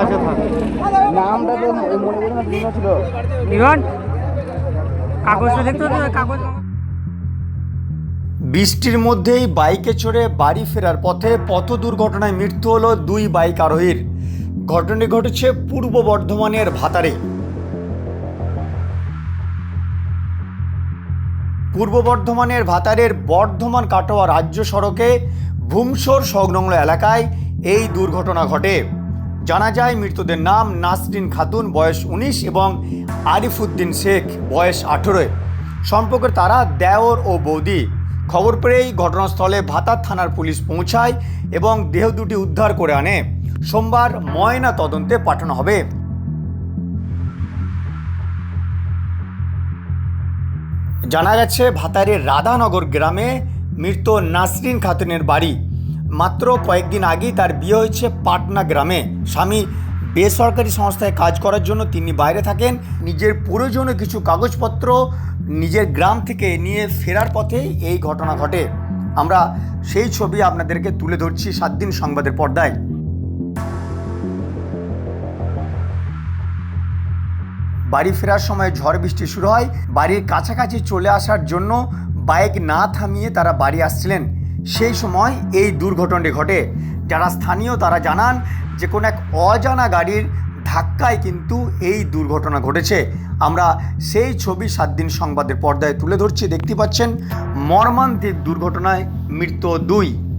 আচ্ছা নামটা তো মনে করি না বিভিন্ন ছিল। লিখন কাগজটা দেখতে কাগজ বৃষ্টির মধ্যেই বাইকে চড়ে বাড়ি ফেরার পথে পথ দুর্ঘটনায় মৃত্যু হলো দুই বাইক আরোহীর। ঘটনাটি ঘটেছে পূর্ব বর্ধমানের ভাতারে। পূর্ব বর্ধমানের ভাতারের বর্ধমান কাটোয়া রাজ্য সড়কে ভুমসর সংলগ্ন এলাকায় এই দুর্ঘটনা ঘটে। জানা যায় মৃতদের নাম নাসরিন খাতুন, বয়স উনিশ, এবং আরিফুদ্দিন শেখ, বয়স আঠেরোয়। সম্পর্কে তারা দেওর ও বৌদি। খবর পেয়েই ঘটনাস্থলে ভাতার থানার পুলিশ পৌঁছায় এবং দেহ দুটি উদ্ধার করে আনে। সোমবার ময়না তদন্তে পাঠানো হবে। জানা গেছে ভাতারের রাধানগর গ্রামে মৃত নাসরিন খাতুনের বাড়ি। মাত্র কয়েকদিন আগেই তার বিয়ে হয়েছে পাটনা গ্রামে। স্বামী বেসরকারি সংস্থায় কাজ করার জন্য তিনি বাইরে থাকেন। নিজের প্রয়োজনীয় কিছু কাগজপত্র নিজের গ্রাম থেকে নিয়ে ফেরার পথেই এই ঘটনা ঘটে। আমরা সেই ছবি আপনাদেরকে তুলে ধরছি সাত দিন সংবাদের পর্দায়। বাড়ি ফেরার সময় ঝড় বৃষ্টি শুরু হয়। বাড়ির কাছাকাছি চলে আসার জন্য বাইক না থামিয়ে তারা বাড়ি আসছিলেন। সেই সময় এই দুর্ঘটনাটি ঘটে। যারা স্থানীয় তারা জানান যে কোনো এক অজানা গাড়ির ধাক্কায় কিন্তু এই দুর্ঘটনা ঘটেছে। আমরা সেই ছবি সাত দিন সংবাদের পর্দায় তুলে ধরছি। দেখতে পাচ্ছেন, মর্মান্তিক দুর্ঘটনায় মৃত্যু দুই।